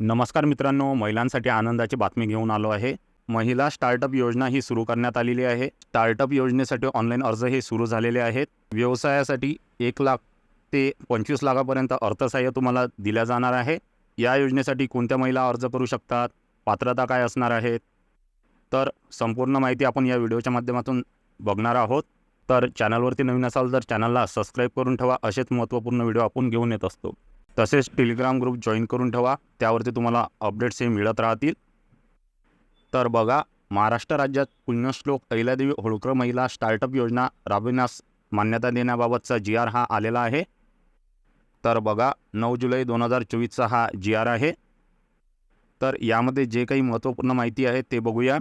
नमस्कार मित्रांनो महिलांसाठी आनंदाची बातमी घेऊन आलो आहे. महिला स्टार्टअप योजना ही सुरू करण्यात आलेली आहे. स्टार्टअप योजनेसाठी ऑनलाईन अर्ज हे सुरू झालेले आहेत. व्यवसायासाठी एक लाख ते पंचवीस लाखापर्यंत अर्थसहाय्य तुम्हाला दिल्या जाणार आहे. या योजनेसाठी कोणत्या महिला अर्ज करू शकतात? पात्रता काय असणार आहेत तर संपूर्ण माहिती आपण या व्हिडिओच्या माध्यमातून बघणार आहोत. तर चॅनलवरती नवीन असाल तर चॅनलला सबस्क्राईब करून ठेवा. असेच महत्त्वपूर्ण व्हिडिओ आपण घेऊन येत असतो. तसेच टेलिग्राम ग्रुप जॉईन करून ठेवा. त्यावरती तुम्हाला अपडेट्स हे मिळत राहतील. तर बघा महाराष्ट्र राज्यात पुण्यश्लोक अहिल्यादेवी होळकर महिला स्टार्टअप योजना राबविण्यास मान्यता देण्याबाबतचा जी आर हा आलेला आहे. तर बघा नऊ जुलै दोन हजार चोवीसचा हा जी आर आहे. तर यामध्ये जे काही महत्त्वपूर्ण माहिती आहे ते बघूया.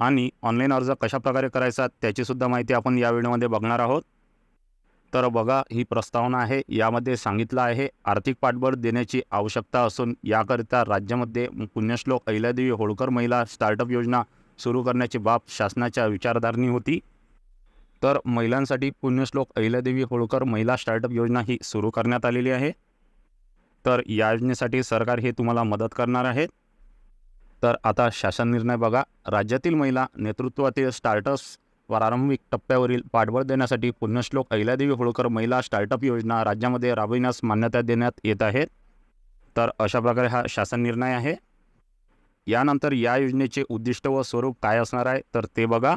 आणि ऑनलाईन अर्ज कशाप्रकारे करायचा त्याचीसुद्धा माहिती आपण या व्हिडिओमध्ये बघणार आहोत. तर बघा ही प्रस्तावना आहे यामध्ये सांगितलं आहे आर्थिक पाठबळ देण्याची आवश्यकता असून याकरिता राज्यामध्ये पुण्यश्लोक अहिल्यादेवी होळकर महिला स्टार्टअप योजना सुरू करण्याची बाब शासनाच्या विचारधारणी होती. तर महिलांसाठी पुण्यश्लोक अहिल्यादेवी होळकर महिला स्टार्टअप योजना ही सुरू करण्यात आलेली आहे. तर या योजनेसाठी सरकार हे तुम्हाला मदत करणार आहे. तर आता शासन निर्णय बघा राज्यातील महिला नेतृत्वातील स्टार्टअप्स प्रारंभिक टप्प्यावरील पाठबळ देण्यासाठी पुण्यश्लोक अहिल्यादेवी होळकर महिला स्टार्टअप योजना राज्यामध्ये राबविण्यास मान्यता देण्यात येत आहे. तर अशा प्रकारे हा शासन निर्णय आहे. यानंतर या योजनेचे उद्दिष्ट व स्वरूप काय असणार आहे? तर ते बघा.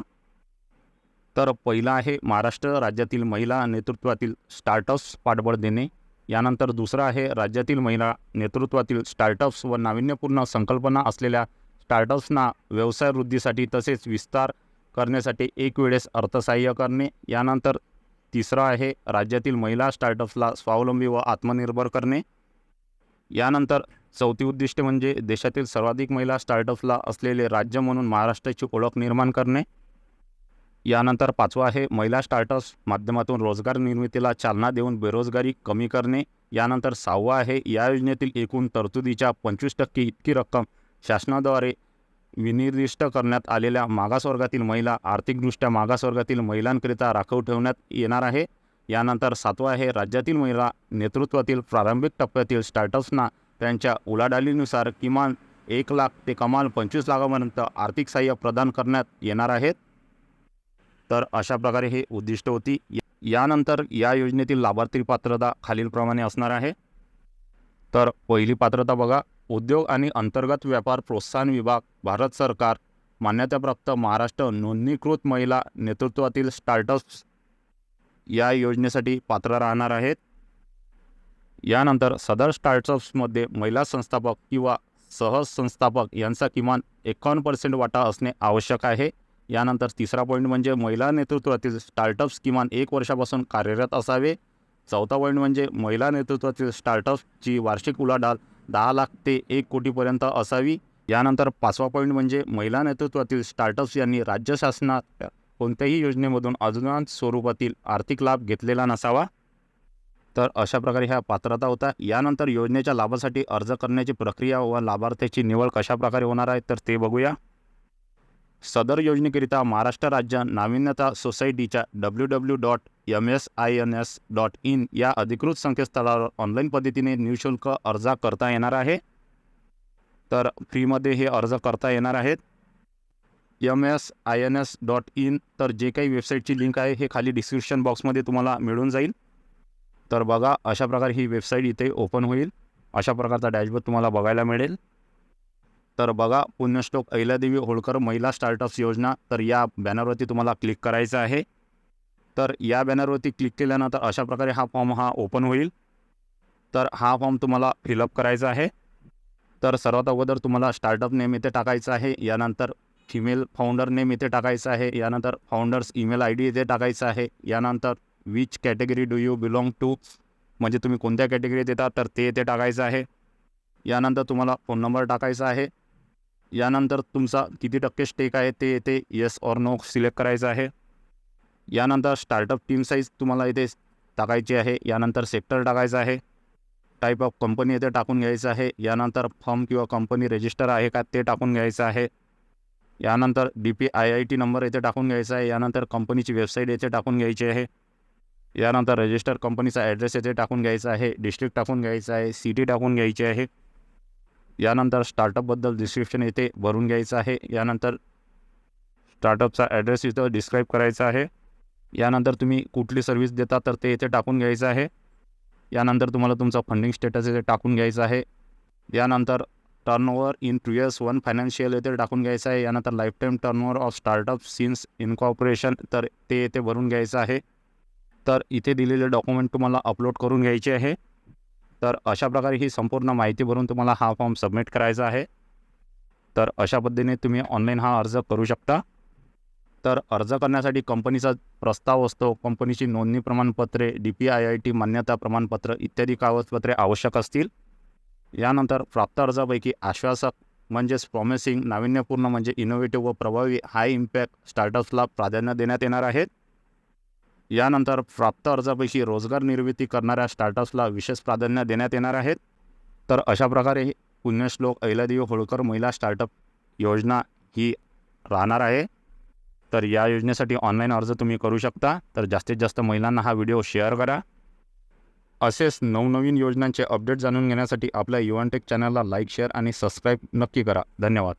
तर पहिलं आहे महाराष्ट्र राज्यातील महिला नेतृत्वातील स्टार्टअप्स पाठबळ देणे. यानंतर दुसरं आहे राज्यातील महिला नेतृत्वातील स्टार्टअप्स व नाविन्यपूर्ण संकल्पना असलेल्या स्टार्टअप्सना व्यवसाय वृद्धीसाठी तसेच विस्तार करण्यासाठी एक वेळेस अर्थसहाय्य करणे यानंतर तिसरं आहे राज्यातील महिला स्टार्टअप्सला स्वावलंबी व आत्मनिर्भर करणे. यानंतर चौथी उद्दिष्ट म्हणजे देशातील सर्वाधिक महिला स्टार्टअप्सला असलेले राज्य म्हणून महाराष्ट्राची ओळख निर्माण करणे. यानंतर पाचवा आहे महिला स्टार्टअप्स माध्यमातून रोजगार निर्मितीला चालना देऊन बेरोजगारी कमी करणे. यानंतर सहावा आहे या योजनेतील एकूण तरतुदीच्या पंचवीस टक्के इतकी रक्कम शासनाद्वारे विनिर्दिष्ट करण्यात आलेल्या मागासवर्गातील महिला आर्थिकदृष्ट्या मागासवर्गातील महिलांकरिता राखीव ठेवण्यात येणार आहे. यानंतर सातवा आहे राज्यातील महिला नेतृत्वातील प्रारंभिक टप्प्यातील स्टार्टअप्सना त्यांच्या उलाढालीनुसार किमान एक लाख ते कमाल पंचवीस लाखापर्यंत आर्थिक सहाय्य प्रदान करण्यात येणार आहेत. तर अशा प्रकारे हे उद्दिष्ट होती. यानंतर या योजनेतील लाभार्थी पात्रता खालीलप्रमाणे असणार आहे. तर पहिली पात्रता बघा. उद्योग आणि अंतर्गत व्यापार प्रोत्साहन विभाग भारत सरकार मान्यताप्राप्त महाराष्ट्र नोंदणीकृत महिला नेतृत्वातील स्टार्टअप्स या योजनेसाठी पात्र राहणार आहेत. यानंतर सदर स्टार्टअप्समध्ये महिला संस्थापक किंवा सहसंस्थापक यांचा किमान एकावन्न पर्सेंट वाटा असणे आवश्यक आहे. यानंतर तिसरा पॉईंट म्हणजे महिला नेतृत्वातील स्टार्टअप्स किमान एक वर्षापासून कार्यरत असावे. चौथा पॉईंट म्हणजे महिला नेतृत्वातील स्टार्टअप्सची वार्षिक उलाढाल दहा लाख ते एक कोटीपर्यंत असावी. यानंतर पाचवा पॉईंट म्हणजे महिला नेतृत्वातील स्टार्टअप्स यांनी राज्य शासनात कोणत्याही योजनेमधून अजूनच स्वरूपातील आर्थिक लाभ घेतलेला नसावा. तर अशा प्रकारे ह्या पात्रता होता यानंतर योजनेच्या लाभासाठी अर्ज करण्याची प्रक्रिया व लाभार्थ्याची निवड कशा प्रकारे होणार आहे तर ते बघूया. सदर योजनेकरिता महाराष्ट्र राज्य नाविन्यता सोसायटीच्या W W dot M S I N S dot in या अधिकृत संकेतस्थळावर ऑनलाईन पद्धतीने निशुल्क अर्ज करता येणार आहे. तर फ्रीमध्ये हे अर्ज करता येणार आहेत. M S I N S dot in तर जे काही वेबसाईटची लिंक आहे हे खाली डिस्क्रिप्शन बॉक्समध्ये तुम्हाला मिळून जाईल. तर बघा अशा प्रकारे ही वेबसाईट इथे ओपन होईल. अशा प्रकारचा डॅशबोर्ड तुम्हाला बघायला मिळेल. तर बघा पुण्यश्लोक अहिल्यादेवी होळकर महिला स्टार्टअप्स योजना तर या बॅनरवरती तुम्हाला क्लिक करायचं आहे. तर या बॅनरवरती क्लिक केल्यानंतर अशा प्रकारे हा फॉर्म हा ओपन होईल. तर हा फॉर्म तुम्हाला फिलअप करायचा आहे. तर सर्वात अगोदर तुम्हाला स्टार्टअप नेम इथे टाकायचं आहे. यानंतर फिमेल फाउंडर नेम इथे टाकायचं आहे. यानंतर फाउंडर्स ईमेल आय डी इथे टाकायचं आहे. यानंतर which category do you belong to म्हणजे तुम्ही कोणत्या कॅटेगरीत येतात तर ते इथे टाकायचं आहे. यानंतर तुम्हाला फोन नंबर टाकायचा आहे. यानंतर तुमचा किती टक्के स्टेक आहे ते येथे येस ऑर नो सिलेक्ट करायचं आहे. यानंतर स्टार्टअप टीम साईज तुम्हाला इथे टाकायची आहे. यानंतर सेक्टर टाकायचं आहे. टाईप ऑफ कंपनी इथे टाकून घ्यायचं आहे. यानंतर फर्म किंवा कंपनी रजिस्टर आहे का ते टाकून घ्यायचं आहे. यानंतर D P I I T number येथे टाकून घ्यायचा आहे. यानंतर कंपनीची वेबसाईट येथे टाकून घ्यायची आहे. यानंतर रजिस्टर कंपनीचा ॲड्रेस येथे टाकून घ्यायचा आहे. डिस्ट्रिक्ट टाकून घ्यायचा आहे. सिटी टाकून घ्यायची आहे. यानंतर स्टार्टअपबद्दल डिस्क्रिप्शन येथे भरून घ्यायचं आहे. यानंतर स्टार्टअपचा ॲड्रेस इथं डिस्क्राईब करायचा आहे. यानंतर तुम्ही कुठली सर्व्हिस देता तर ते इथे टाकून घ्यायचं आहे. यानंतर तुम्हाला तुमचा फंडिंग स्टेटस इथे टाकून घ्यायचं आहे. यानंतर turnover in two years one financial येथे टाकून घ्यायचं आहे. यानंतर life time of startup since incorporation तर ते येथे भरून घ्यायचं आहे. तर इथे दिलेले डॉक्युमेंट तुम्हाला अपलोड करून घ्यायचे आहे. तर अशा प्रकारे ही संपूर्ण माहिती भरून तुम्हाला हा फॉर्म सबमिट करायचा आहे. तर अशा पद्धतीने तुम्ही ऑनलाईन हा अर्ज करू शकता. तर अर्ज करण्यासाठी कंपनीचा प्रस्ताव असतो. कंपनीची नोंदणी प्रमाणपत्रे D P I I T मान्यता प्रमाणपत्र इत्यादी कागदपत्रे आवश्यक असतील. यानंतर प्राप्त अर्जापैकी आश्वासक म्हणजेच प्रॉमिसिंग नाविन्यपूर्ण म्हणजे इनोव्हेटिव्ह व प्रभावी हाय इम्पॅक्ट स्टार्टअप्सला प्राधान्य देण्यात येणार आहेत यानंतर प्राप्त अर्जापैकी रोजगार निर्मिती करणाऱ्या स्टार्टअप्सला विशेष प्राधान्य देण्यात येणार आहेत तर अशा प्रकारे पुण्यश्लोक अहिल्यादेवी होळकर महिला स्टार्टअप योजना ही राहणार आहे. तर या योजनेसाठी ऑनलाईन अर्ज तुम्ही करू शकता. तर जास्तीत जास्त महिलांना हा व्हिडिओ शेअर करा. असेच नवनवीन योजनांचे अपडेट जाणून घेण्यासाठी आपल्या युवानटेक चॅनलला लाईक शेअर आणि सबस्क्राईब नक्की करा. धन्यवाद.